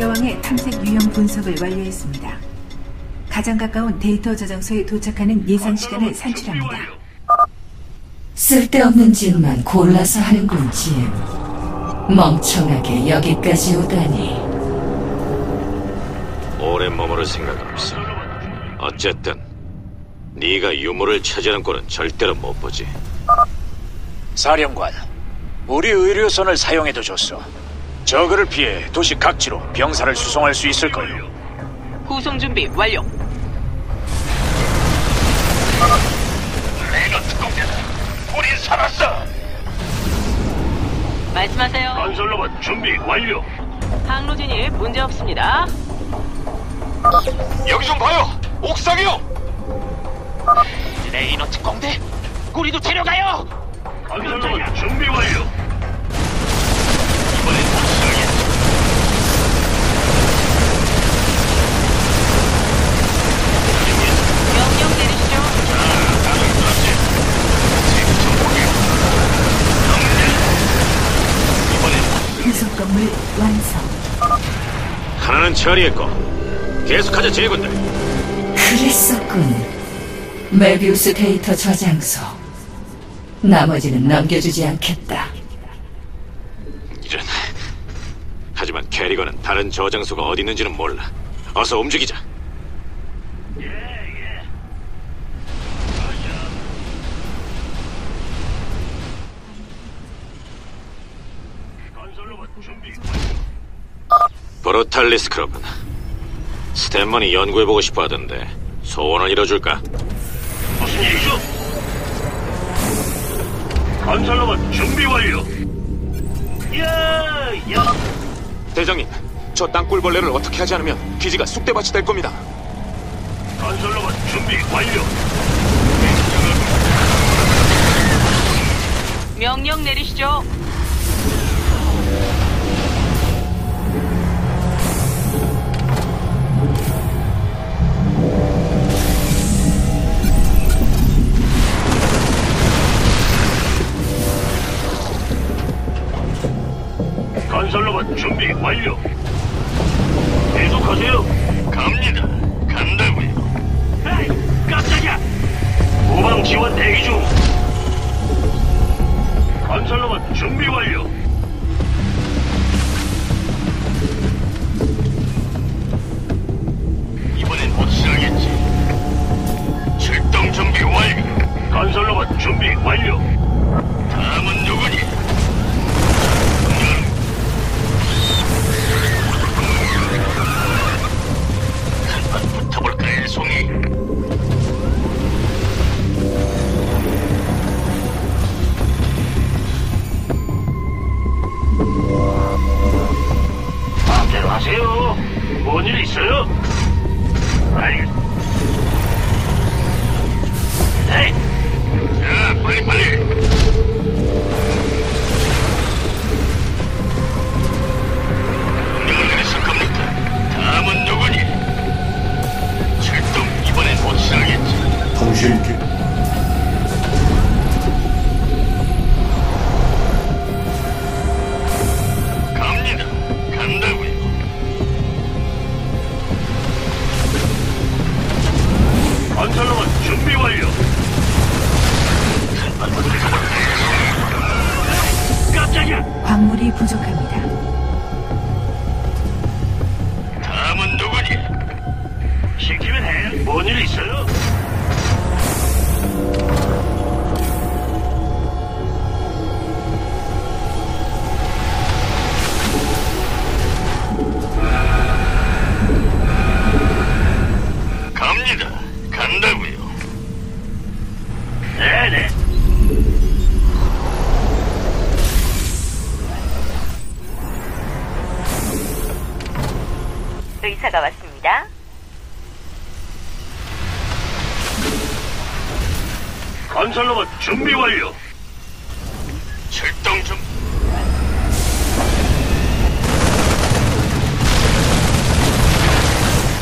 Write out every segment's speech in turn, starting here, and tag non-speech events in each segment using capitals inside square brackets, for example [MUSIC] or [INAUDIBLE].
여왕의 탐색 유형 분석을 완료했습니다. 가장 가까운 데이터 저장소에 도착하는 예상 시간을 산출합니다. 쓸데없는 짓만 골라서 하는군, 짐. 멍청하게 여기까지 오다니. 오래 머무를 생각은 없어. 어쨌든 네가 유물을 차지하는 꼴은 절대로 못 보지. 사령관, 우리 의료선을 사용해도 좋소. 저그를 피해 도시 각지로 병사를 수송할 수 있을 거요. 구송 준비 완료. 레이너 특공대다. 우린 살았어. 말씀하세요. 건설로봇 준비 완료. 항로 진입 문제 없습니다. 여기 좀 봐요. 옥상이요. 레이너 특공대. 우리도 데려가요. 건설로봇 준비 완료. 이번엔 확실하게. 명령 내리시죠. 부속 건물 완성. 하나는 처리했고 계속하자 제군들. 그랬었군. 메비우스 데이터 저장소. 나머지는 넘겨주지 않겠다. 이런. 하지만 캐리건은 다른 저장소가 어디 있는지는 몰라. 어서 움직이자. 건설로봇 준비 브로탈리스크로군. 스탠만이 연구해보고 싶어 하던데 소원을 이뤄줄까? 무슨 일이죠? 건설로봇 준비 완료. 야, 야. 대장님, 저 땅굴벌레를 어떻게 하지 않으면 기지가 쑥대밭이 될 겁니다. 건설로봇 준비 완료. 명령 내리시죠. 건설로봇 준비 완료. 계속하세요. 갑니다. 간다고요. 에이, 깜짝이야. 후방 지원 대기 중. 건설로봇 준비 완료. 뭔 일 있어요? 갑니다. 간다고요. 네네. 의사가 왔습니다. 건설로봇 준비 완료. 출동 중.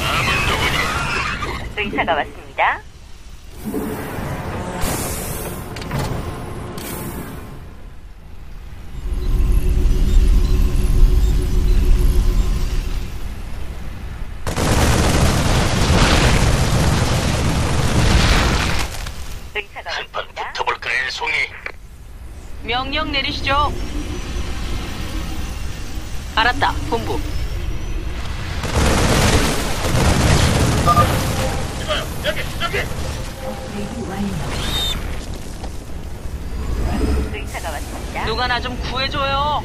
다음은 누구니? 의사가 왔습니다. 명령 내리시죠. 알았다, 본부. 의사가 왔습니다. 누가 나 좀 구해줘요.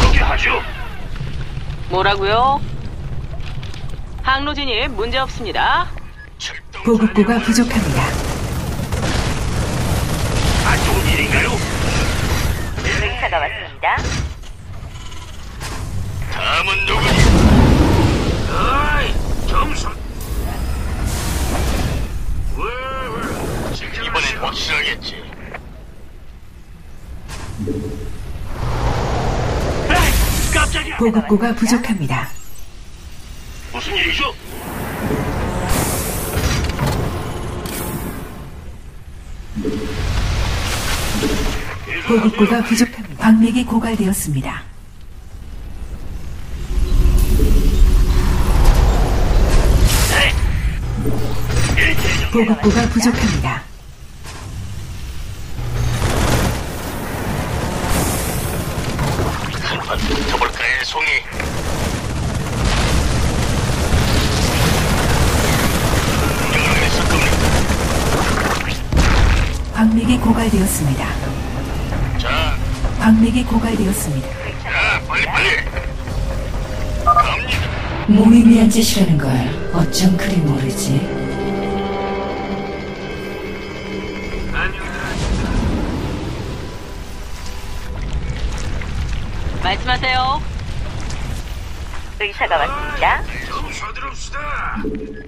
그렇게 하죠. 뭐라고요? 항로 진입 문제 없습니다. 출동 보급고가 부족합니다. 의사가 왔습니다. 다음은 누구니? 어이, 점수. 이번엔 확실하겠지. 에이, 깜짝이야. 보급고가 부족합니다. 무슨 일이죠? 보급고가 부족합니다. 광맥이 고갈되었습니다. 보급고가 부족합니다. 한판 붙어볼까요, 송이? 광맥이 고갈되었습니다. 자, 광맥이 고갈되었습니다. 자, 빨리 빨리. 갑니다. 무의미한 짓이라는 걸 어쩜 그리 모르지? 말씀하세요. 의사가 왔습니다. 좀 서두릅시다.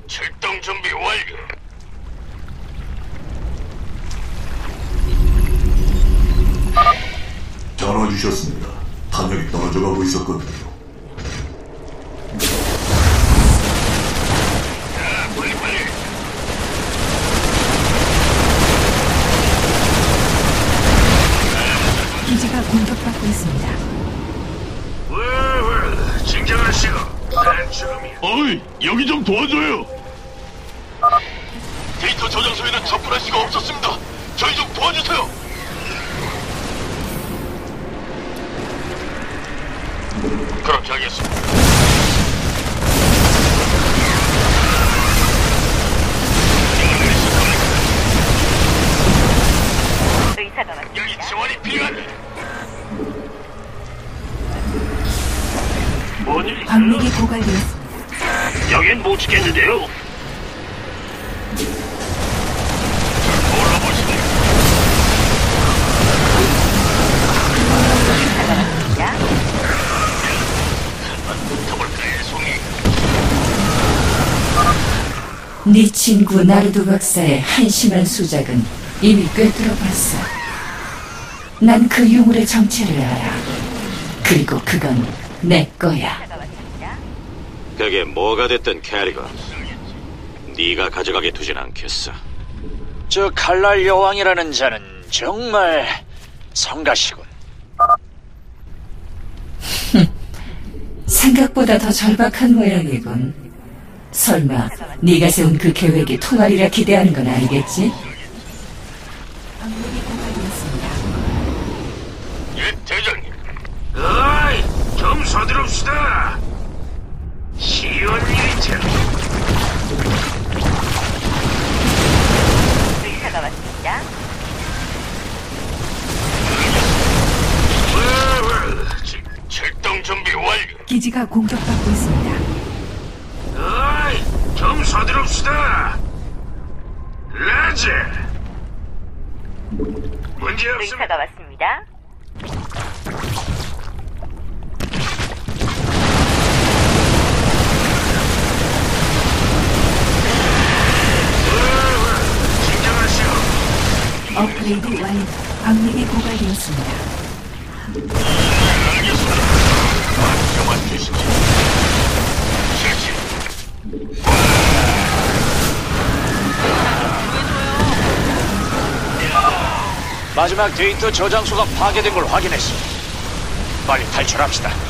출동 준비 완료. 전화 주셨습니다. 탄력이 떨어져 가고 있었거든요. 자, 빨리 빨리. 기지가 공격받고 있습니다. 왜왜 진정하시고. 난 지금이야. 어이, 여기 좀 도와줘요. 데이터 저장 소에는 접근할 수가 없었습니다. 저희 좀 도와주세요. 그렇게 하겠습니다. 명령을 내리실 겁니까? 의사 네 친구 나르도 박사의 한심한 수작은 이미 꿰뚫어봤어. 난 그 유물의 정체를 알아. 그리고 그건 내 거야. 그게 뭐가 됐든 캐리건. 네가 가져가게 두진 않겠어. 저 칼날 여왕이라는 자는 정말 성가시군. [LAUGHS] 생각보다 더 절박한 모양이군. 설마 네가 세운 그 계획이 통할이라 기대하는 건 아니겠지? 고갈되었습니다. 예, 대장님. 어이, 좀 서두릅시다. 쉬운 일이죠. 의사가 왔습니다. 지- 출동 준비 완료. 기지가 공격받고 있습니다. 좀 서두릅시다. 라제. 문제 없습니다. 의사가 왔습니다. 업그레이드 완료. 고갈되었습니다. 알겠습니다. 맡겨만 주십시오. 마지막 데이터 저장소가 파괴된 걸 확인했어. 빨리 탈출합시다.